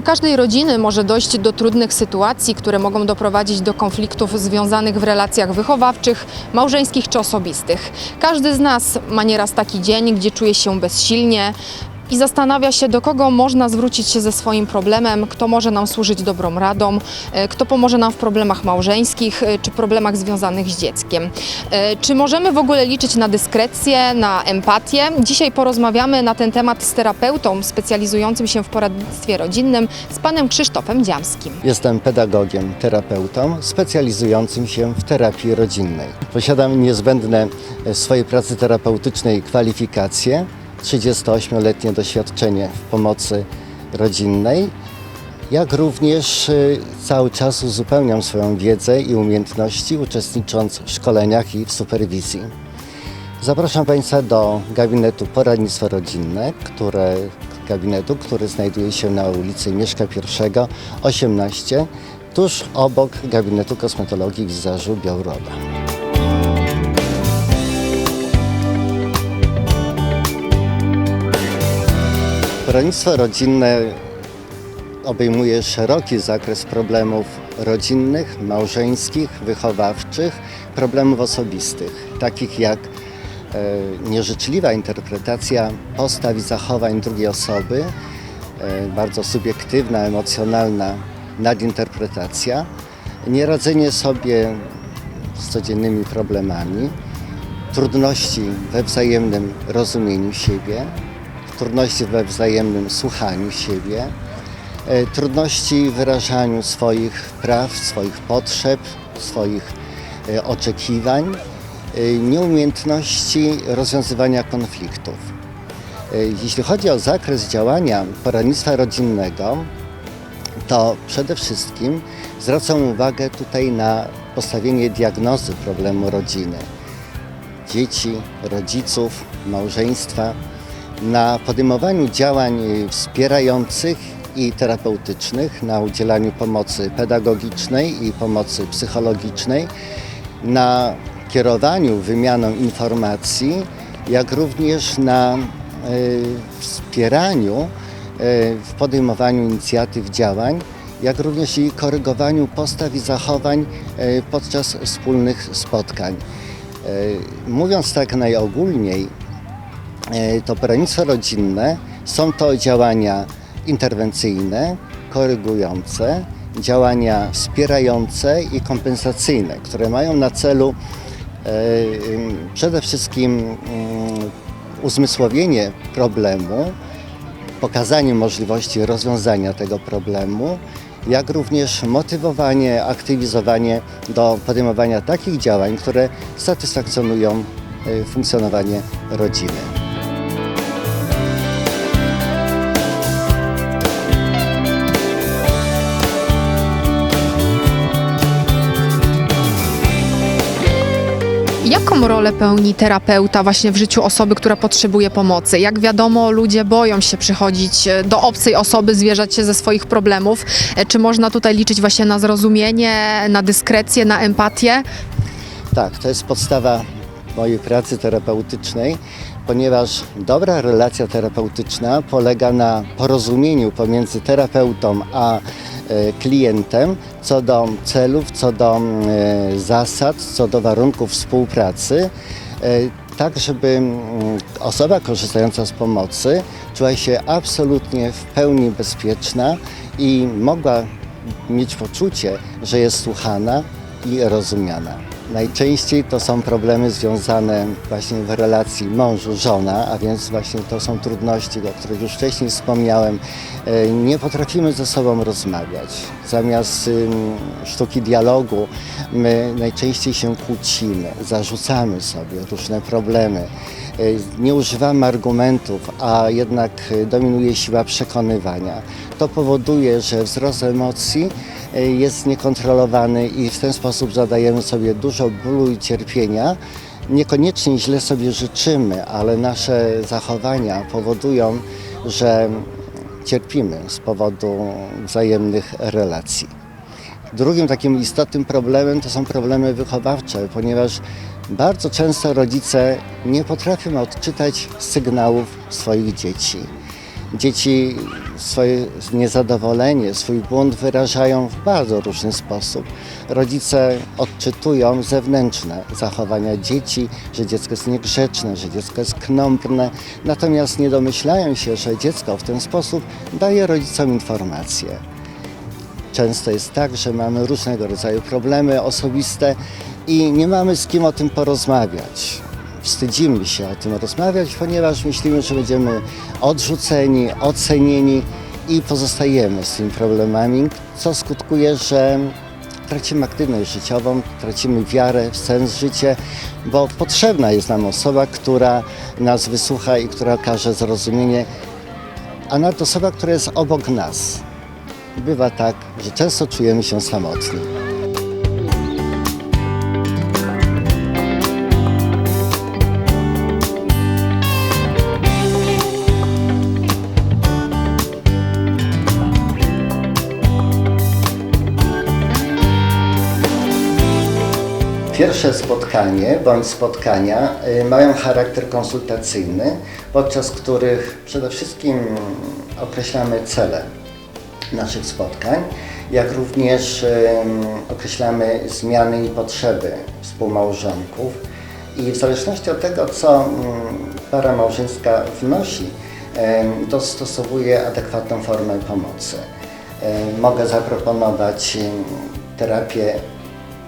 życiu każdej rodziny może dojść do trudnych sytuacji, które mogą doprowadzić do konfliktów związanych w relacjach wychowawczych, małżeńskich czy osobistych. Każdy z nas ma nieraz taki dzień, gdzie czuje się bezsilnie i zastanawia się, do kogo można zwrócić się ze swoim problemem, kto może nam służyć dobrą radą, e, kto pomoże nam w problemach małżeńskich e, czy problemach związanych z dzieckiem. E, Czy możemy w ogóle liczyć na dyskrecję, na empatię? Dzisiaj porozmawiamy na ten temat z terapeutą specjalizującym się w poradnictwie rodzinnym, z panem Krzysztofem Dziamskim. Jestem pedagogiem, terapeutą specjalizującym się w terapii rodzinnej. Posiadam niezbędne swojej pracy terapeutycznej kwalifikacje, 38-letnie doświadczenie w pomocy rodzinnej, jak również y, cały czas uzupełniam swoją wiedzę i umiejętności uczestnicząc w szkoleniach i w superwizji. Zapraszam Państwa do gabinetu poradnictwa rodzinne, które, gabinetu, który znajduje się na ulicy Mieszka I 18, tuż obok gabinetu kosmetologii wizażu Białroda. Poradnictwo rodzinne obejmuje szeroki zakres problemów rodzinnych, małżeńskich, wychowawczych, problemów osobistych, takich jak e, nieżyczliwa interpretacja postaw i zachowań drugiej osoby, e, bardzo subiektywna, emocjonalna nadinterpretacja, nieradzenie sobie z codziennymi problemami, trudności we wzajemnym rozumieniu siebie, trudności we wzajemnym słuchaniu siebie, e, trudności w wyrażaniu swoich praw, swoich potrzeb, swoich e, oczekiwań, e, nieumiejętności rozwiązywania konfliktów. Jeśli chodzi o zakres działania poradnictwa rodzinnego, to przede wszystkim zwracam uwagę tutaj na postawienie diagnozy problemu rodziny dzieci, rodziców, małżeństwa, na podejmowaniu działań wspierających i terapeutycznych, na udzielaniu pomocy pedagogicznej i pomocy psychologicznej, na kierowaniu wymianą informacji, jak również na y, wspieraniu y, w podejmowaniu inicjatyw działań, jak również i korygowaniu postaw i zachowań y, podczas wspólnych spotkań. Mówiąc tak najogólniej, E, to poradnictwo rodzinne są to działania interwencyjne, korygujące, działania wspierające i kompensacyjne, które mają na celu e, przede wszystkim uzmysłowienie problemu, pokazanie możliwości rozwiązania tego problemu, jak również motywowanie, aktywizowanie do podejmowania takich działań, które satysfakcjonują e, funkcjonowanie rodziny. Jaką rolę pełni terapeuta właśnie w życiu osoby, która potrzebuje pomocy? Jak wiadomo, ludzie boją się przychodzić e, do obcej osoby, zwierzać się ze swoich problemów. E, Czy można tutaj liczyć właśnie na zrozumienie, na dyskrecję, na empatię? Tak, to jest podstawa mojej pracy terapeutycznej, ponieważ dobra relacja terapeutyczna polega na porozumieniu pomiędzy terapeutą a e, klientem co do celów, co do e, zasad, co do warunków współpracy, e, tak żeby osoba korzystająca z pomocy czuła się absolutnie w pełni bezpieczna i mogła mieć poczucie, że jest słuchana i rozumiana. Najczęściej to są problemy związane właśnie w relacji mążu-żona, a więc właśnie to są trudności, o których już wcześniej wspomniałem. E, Nie potrafimy ze sobą rozmawiać. Zamiast sztuki dialogu my najczęściej się kłócimy, zarzucamy sobie różne problemy. E, Nie używamy argumentów, a jednak e, dominuje siła przekonywania. To powoduje, że wzrost emocji e, jest niekontrolowany i w ten sposób zadajemy sobie dużo bólu i cierpienia. Niekoniecznie źle sobie życzymy, ale nasze zachowania powodują, że cierpimy z powodu wzajemnych relacji. Drugim takim istotnym problemem to są problemy wychowawcze, ponieważ bardzo często rodzice nie potrafią odczytać sygnałów swoich dzieci. Dzieci swoje niezadowolenie, swój bunt wyrażają w bardzo różny sposób. Rodzice odczytują zewnętrzne zachowania dzieci, że dziecko jest niegrzeczne, że dziecko jest knąpne, natomiast nie domyślają się, że dziecko w ten sposób daje rodzicom informacje. Często jest tak, że mamy różnego rodzaju problemy osobiste i nie mamy z kim o tym porozmawiać. Wstydzimy się o tym rozmawiać, ponieważ myślimy, że będziemy odrzuceni, ocenieni i pozostajemy z tymi problemami, co skutkuje, że tracimy aktywność życiową, tracimy wiarę w sens życia, bo potrzebna jest nam osoba, która nas wysłucha i która okaże zrozumienie, a nawet osoba, która jest obok nas. Bywa tak, że często czujemy się samotni. Pierwsze spotkanie bądź spotkania y, mają charakter konsultacyjny, podczas których przede wszystkim określamy cele naszych spotkań, jak również określamy zmiany i potrzeby współmałżonków i w zależności od tego, co para małżeńska wnosi, dostosowuje adekwatną formę pomocy. Mogę zaproponować terapię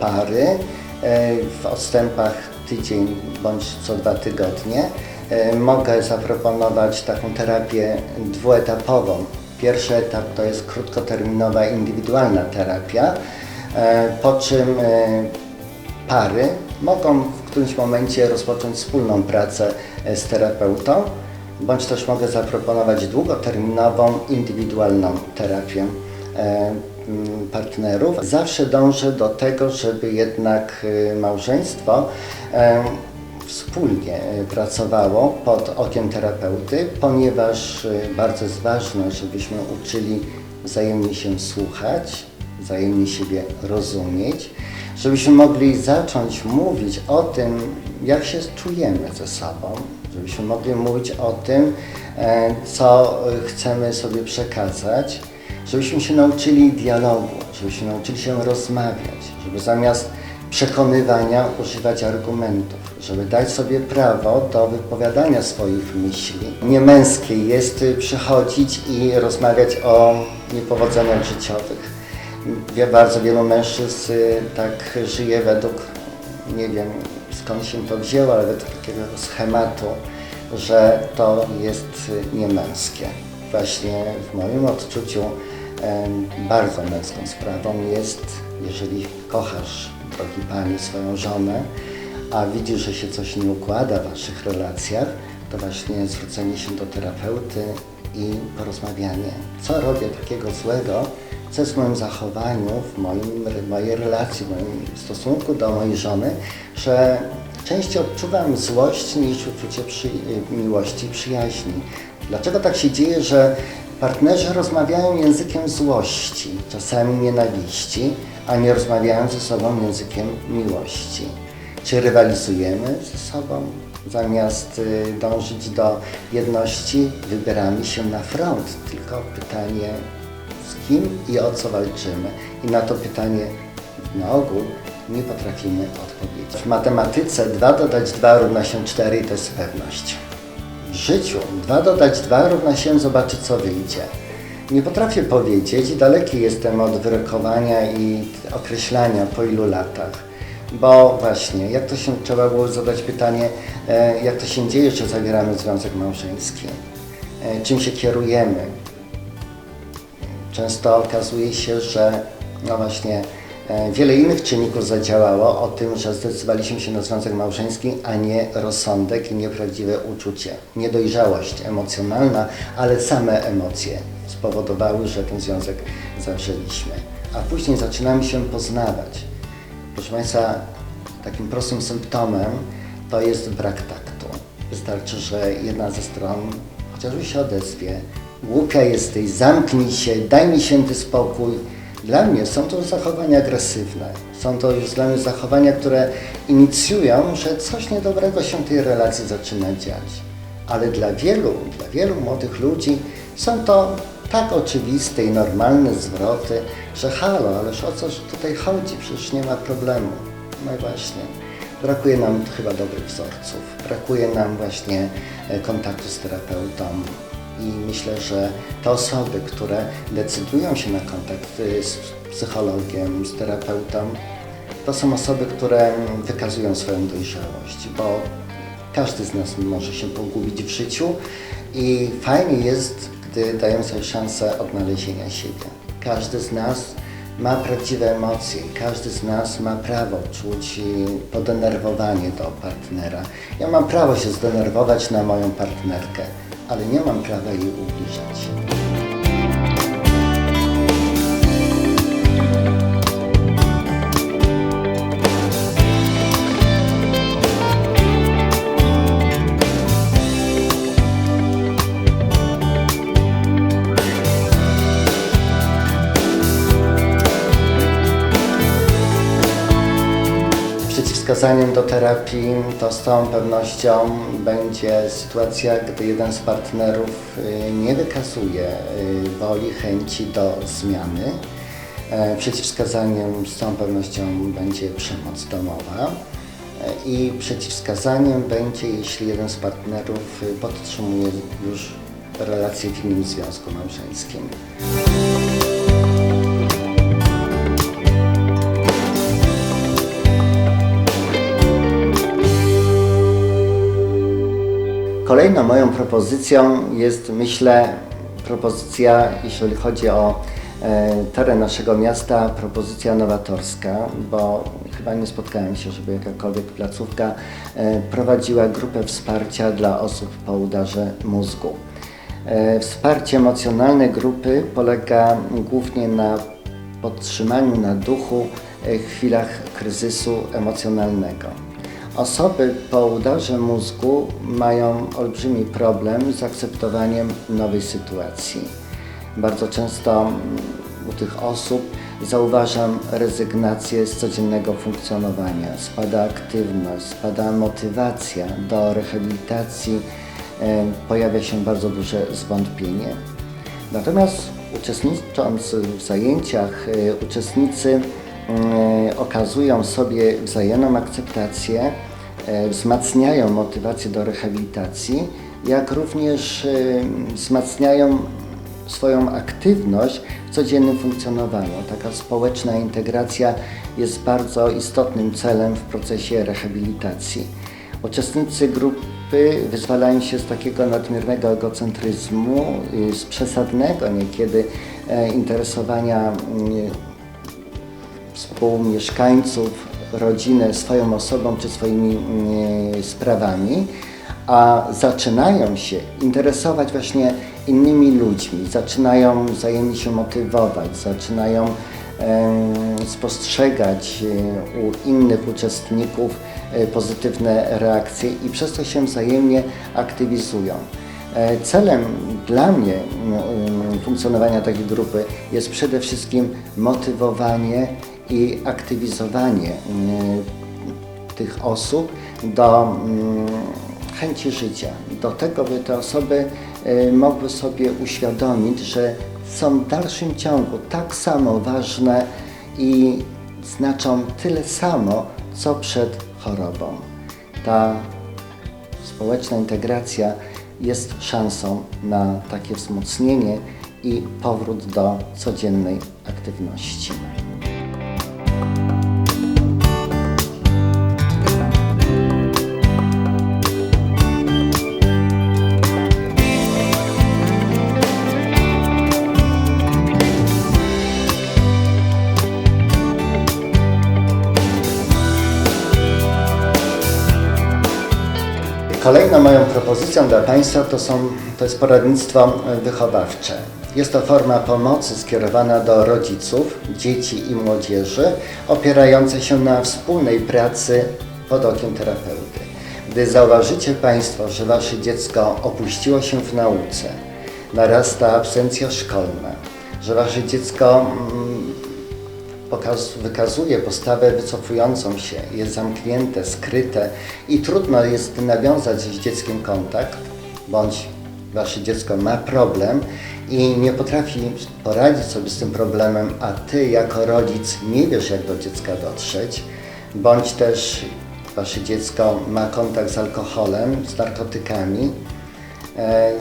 pary w odstępach tydzień bądź co dwa tygodnie. E, Mogę zaproponować taką terapię dwuetapową. Pierwszy etap to jest krótkoterminowa, indywidualna terapia, e, po czym e, pary mogą w którymś momencie rozpocząć wspólną pracę e, z terapeutą, bądź też mogę zaproponować długoterminową, indywidualną terapię e, partnerów. Zawsze dążę do tego, żeby jednak e, małżeństwo wspólnie e, pracowało pod okiem terapeuty, ponieważ e, bardzo jest ważne, żebyśmy uczyli wzajemnie się słuchać, wzajemnie siebie rozumieć, żebyśmy mogli zacząć mówić o tym, jak się czujemy ze sobą, żebyśmy mogli mówić o tym, e, co chcemy sobie przekazać, żebyśmy się nauczyli dialogu, żebyśmy nauczyli się rozmawiać, żeby zamiast przekonywania używać argumentów, żeby dać sobie prawo do wypowiadania swoich myśli. Niemęskie jest przychodzić i rozmawiać o niepowodzeniach życiowych. Bardzo wielu mężczyzn y, tak żyje według, nie wiem skąd się to wzięło, ale według takiego schematu, że to jest y, niemęskie. Właśnie w moim odczuciu bardzo męską sprawą jest, jeżeli kochasz, drogi Pani, swoją żonę, a widzisz, że się coś nie układa w Waszych relacjach, to właśnie zwrócenie się do terapeuty i porozmawianie. Co robię takiego złego, co jest w moim zachowaniu, w moim, mojej relacji, w moim stosunku do mojej żony, że częściej odczuwam złość niż uczucie przy, miłości przyjaźni. Dlaczego tak się dzieje, że partnerzy rozmawiają językiem złości, czasami nienawiści, a nie rozmawiają ze sobą językiem miłości? Czy rywalizujemy ze sobą? Zamiast y, dążyć do jedności, wybieramy się na front. Tylko pytanie, z kim i o co walczymy? I na to pytanie na ogół nie potrafimy odpowiedzieć. W matematyce 2 dodać 2 równa się 4 i to jest pewność. Życiu 2 dodać 2 równa się zobaczyć co wyjdzie. Nie potrafię powiedzieć, daleki jestem od wyrokowania i określania po ilu latach. Bo właśnie, jak to się trzeba było zadać pytanie, e, jak to się dzieje, że zawieramy związek małżeński? E, czym się kierujemy? Często okazuje się, że no właśnie wiele innych czynników zadziałało o tym, że zdecydowaliśmy się na związek małżeński, a nie rozsądek i nieprawdziwe uczucie. Niedojrzałość emocjonalna, ale same emocje spowodowały, że ten związek zawrzeliśmy. A później zaczynamy się poznawać. Proszę Państwa, takim prostym symptomem to jest brak taktu. Wystarczy, że jedna ze stron chociażby się odezwie, głupia jesteś, zamknij się, daj mi święty spokój. Dla mnie są to zachowania agresywne. Są to już dla mnie zachowania, które inicjują, że coś niedobrego się w tej relacji zaczyna dziać. Ale dla wielu, dla wielu młodych ludzi Są to tak oczywiste i normalne zwroty, że halo, ależ o coś tutaj chodzi, przecież nie ma problemu. No i właśnie, brakuje nam chyba dobrych wzorców, brakuje nam właśnie e, kontaktu z terapeutą i myślę, że te osoby, które decydują się na kontakt y, z psychologiem, z terapeutą, to są osoby, które wykazują swoją dojrzałość, bo każdy z nas może się pogubić w życiu i fajnie jest, gdy dają sobie szansę odnalezienia siebie. Każdy z nas ma prawdziwe emocje, każdy z nas ma prawo czuć podenerwowanie do partnera. Ja mam prawo się zdenerwować na moją partnerkę, ale nie mam prawa jej ubliżać. Przeciwwskazaniem do terapii to z całą pewnością będzie sytuacja, gdy jeden z partnerów y, nie wykazuje y, woli, chęci do zmiany. E, Przeciwwskazaniem z całą pewnością będzie przemoc domowa. E, I przeciwwskazaniem będzie, jeśli jeden z partnerów y, podtrzymuje już relację w innym związku małżeńskim. Kolejną moją propozycją jest, myślę, propozycja, jeśli chodzi o e, teren naszego miasta, propozycja nowatorska, bo chyba nie spotkałem się, żeby jakakolwiek placówka e, prowadziła grupę wsparcia dla osób po udarze mózgu. E, Wsparcie emocjonalne grupy polega głównie na podtrzymaniu na duchu w chwilach kryzysu emocjonalnego. Osoby po udarze mózgu mają olbrzymi problem z akceptowaniem nowej sytuacji. Bardzo często mm, u tych osób zauważam rezygnację z codziennego funkcjonowania. Spada aktywność, spada motywacja do rehabilitacji, e, pojawia się bardzo duże zwątpienie. Natomiast uczestnicząc w zajęciach, e, uczestnicy e, okazują sobie wzajemną akceptację, wzmacniają motywację do rehabilitacji, jak również e, wzmacniają swoją aktywność w codziennym funkcjonowaniu. Taka społeczna integracja jest bardzo istotnym celem w procesie rehabilitacji. Uczestnicy grupy wyzwalają się z takiego nadmiernego egocentryzmu, y, z przesadnego niekiedy e, interesowania mm, współmieszkańców, rodzinę swoją osobą czy swoimi mm, sprawami, a zaczynają się interesować właśnie innymi ludźmi, zaczynają wzajemnie się motywować, zaczynają spostrzegać e, u innych uczestników e, pozytywne reakcje i przez to się wzajemnie aktywizują. E, Celem dla mnie mm, funkcjonowania takiej grupy jest przede wszystkim motywowanie i aktywizowanie mm, tych osób do mm, chęci życia, do tego, by te osoby y, mogły sobie uświadomić, że są w dalszym ciągu tak samo ważne i znaczą tyle samo, co przed chorobą. Ta społeczna integracja jest szansą na takie wzmocnienie i powrót do codziennej aktywności. Kolejną moją propozycją dla Państwa to, są, to jest poradnictwo wychowawcze. Jest to forma pomocy skierowana do rodziców, dzieci i młodzieży, opierająca się na wspólnej pracy pod okiem terapeuty. Gdy zauważycie Państwo, że Wasze dziecko opuściło się w nauce, narasta absencja szkolna, że Wasze dziecko mm, pokaz, wykazuje postawę wycofującą się, jest zamknięte, skryte i trudno jest nawiązać z dzieckiem kontakt, bądź wasze dziecko ma problem i nie potrafi poradzić sobie z tym problemem, a ty jako rodzic nie wiesz, jak do dziecka dotrzeć, bądź też wasze dziecko ma kontakt z alkoholem, z narkotykami, e,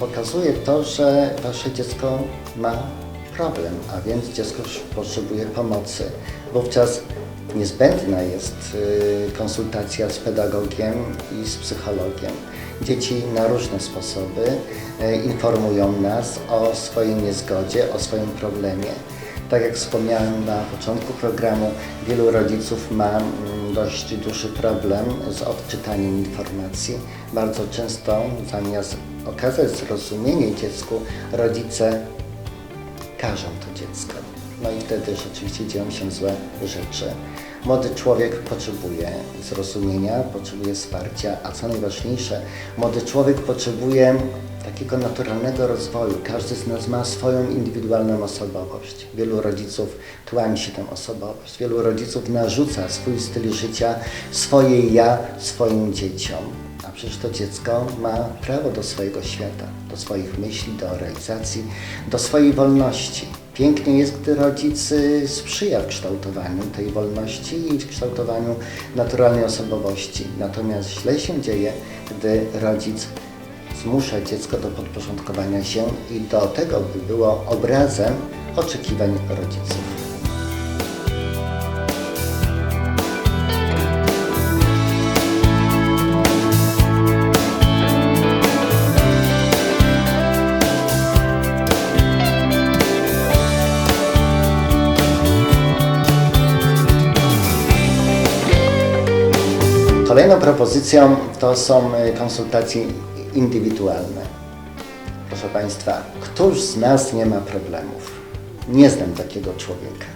pokazuje to, że wasze dziecko ma problem, a więc dziecko potrzebuje pomocy. Wówczas niezbędna jest y, konsultacja z pedagogiem i z psychologiem. Dzieci na różne sposoby y, informują nas o swojej niezgodzie, o swoim problemie. Tak jak wspomniałem na początku programu, wielu rodziców ma mm, dość duży problem z odczytaniem informacji. Bardzo często zamiast okazać zrozumienie dziecku, rodzice każą to dziecko. No i wtedy rzeczywiście dzieją się złe rzeczy. Młody człowiek potrzebuje zrozumienia, potrzebuje wsparcia, a co najważniejsze, młody człowiek potrzebuje takiego naturalnego rozwoju. Każdy z nas ma swoją indywidualną osobowość. Wielu rodziców tłami się tę osobowość. Wielu rodziców narzuca swój styl życia, swoje ja swoim dzieciom. Przecież to dziecko ma prawo do swojego świata, do swoich myśli, do realizacji, do swojej wolności. Pięknie jest, gdy rodzic sprzyja w kształtowaniu tej wolności i w kształtowaniu naturalnej osobowości. Natomiast źle się dzieje, gdy rodzic zmusza dziecko do podporządkowania się i do tego, by było obrazem oczekiwań rodziców. Propozycją to są y, konsultacje indywidualne. Proszę Państwa, któż z nas nie ma problemów? Nie znam takiego człowieka.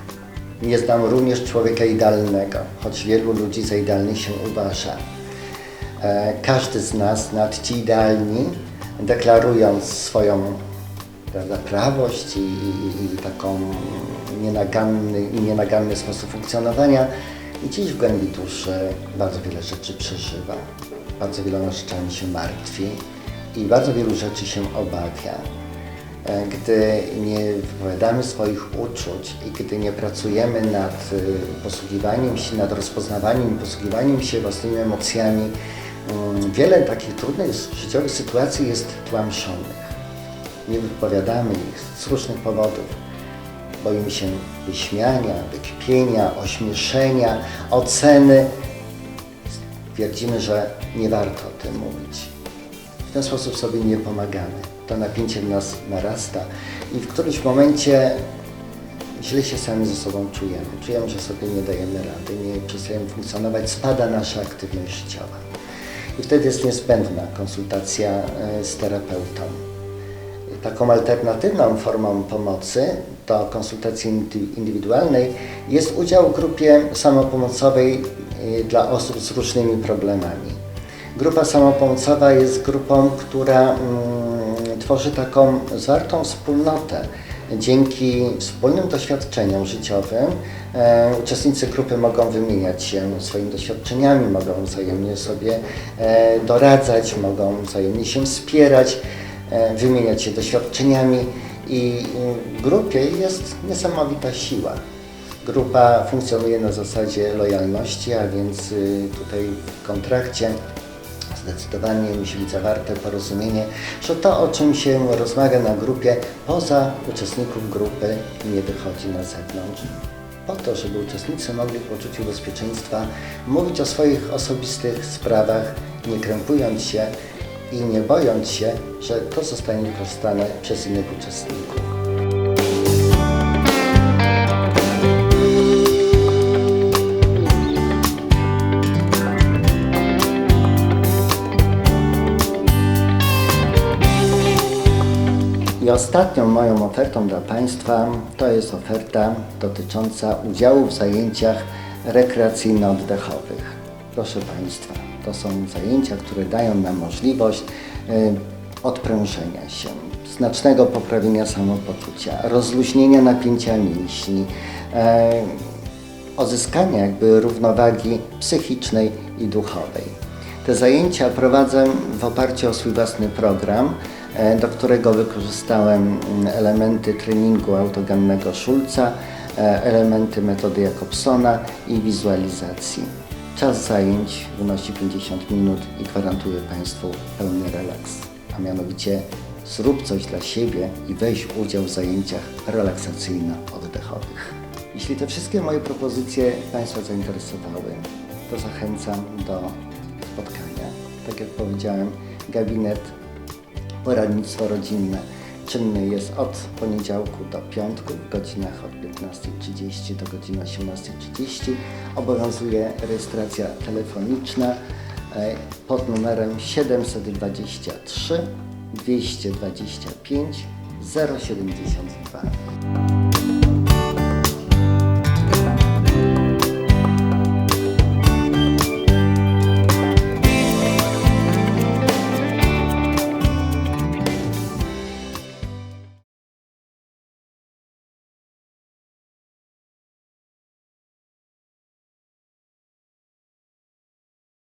Nie znam również człowieka idealnego, choć wielu ludzi za idealnych się uważa. E, Każdy z nas, nawet ci idealni, deklarując swoją prawda, prawość i, i, i taką nienaganny, nienaganny sposób funkcjonowania, gdzieś w głębi duszy bardzo wiele rzeczy przeżywa, bardzo wieloma rzeczami się martwi i bardzo wielu rzeczy się obawia. E, Gdy nie wypowiadamy swoich uczuć i gdy nie pracujemy nad y, posługiwaniem się, nad rozpoznawaniem i posługiwaniem się własnymi emocjami, mm, wiele takich trudnych życiowych sytuacji jest tłamszonych. Nie wypowiadamy ich z różnych powodów. Boimy się wyśmiania, wykpienia, ośmieszenia, oceny. Twierdzimy, że nie warto o tym mówić. W ten sposób sobie nie pomagamy. To napięcie w nas narasta i w którymś momencie źle się sami ze sobą czujemy. Czujemy, że sobie nie dajemy rady, nie przestajemy funkcjonować, spada nasza aktywność życiowa. I wtedy jest niezbędna konsultacja e, z terapeutą. Taką alternatywną formą pomocy do konsultacji indy- indywidualnej jest udział w grupie samopomocowej y, dla osób z różnymi problemami. Grupa samopomocowa jest grupą, która mm, tworzy taką zwartą wspólnotę. Dzięki wspólnym doświadczeniom życiowym e, uczestnicy grupy mogą wymieniać się swoimi doświadczeniami, mogą wzajemnie sobie e, doradzać, mogą wzajemnie się wspierać, wymieniać się doświadczeniami i w grupie jest niesamowita siła. Grupa funkcjonuje na zasadzie lojalności, a więc y, tutaj w kontrakcie zdecydowanie musi być zawarte porozumienie, że to, o czym się rozmawia na grupie, poza uczestników grupy nie wychodzi na zewnątrz. Po to, żeby uczestnicy mogli w poczuciu bezpieczeństwa mówić o swoich osobistych sprawach, nie krępując się i nie bojąc się, że to zostanie wykorzystane przez innych uczestników. I ostatnią moją ofertą dla Państwa to jest oferta dotycząca udziału w zajęciach rekreacyjno-oddechowych. Proszę Państwa, to są zajęcia, które dają nam możliwość y, odprężenia się, znacznego poprawienia samopoczucia, rozluźnienia napięcia mięśni, e, odzyskania jakby równowagi psychicznej i duchowej. Te zajęcia prowadzę w oparciu o swój własny program, e, do którego wykorzystałem mm, elementy treningu autogennego Schulza, e, elementy metody Jakobsona i wizualizacji. Czas zajęć wynosi 50 minut i gwarantuję Państwu pełny relaks, a mianowicie zrób coś dla siebie i weź udział w zajęciach relaksacyjno-oddechowych. Jeśli te wszystkie moje propozycje Państwa zainteresowały, to zachęcam do spotkania. Tak jak powiedziałem, gabinet poradnictwo rodzinne czynny jest od poniedziałku do piątku w godzinach od 15.30 do godziny 18.30. Obowiązuje rejestracja telefoniczna e, pod numerem 723 225 072.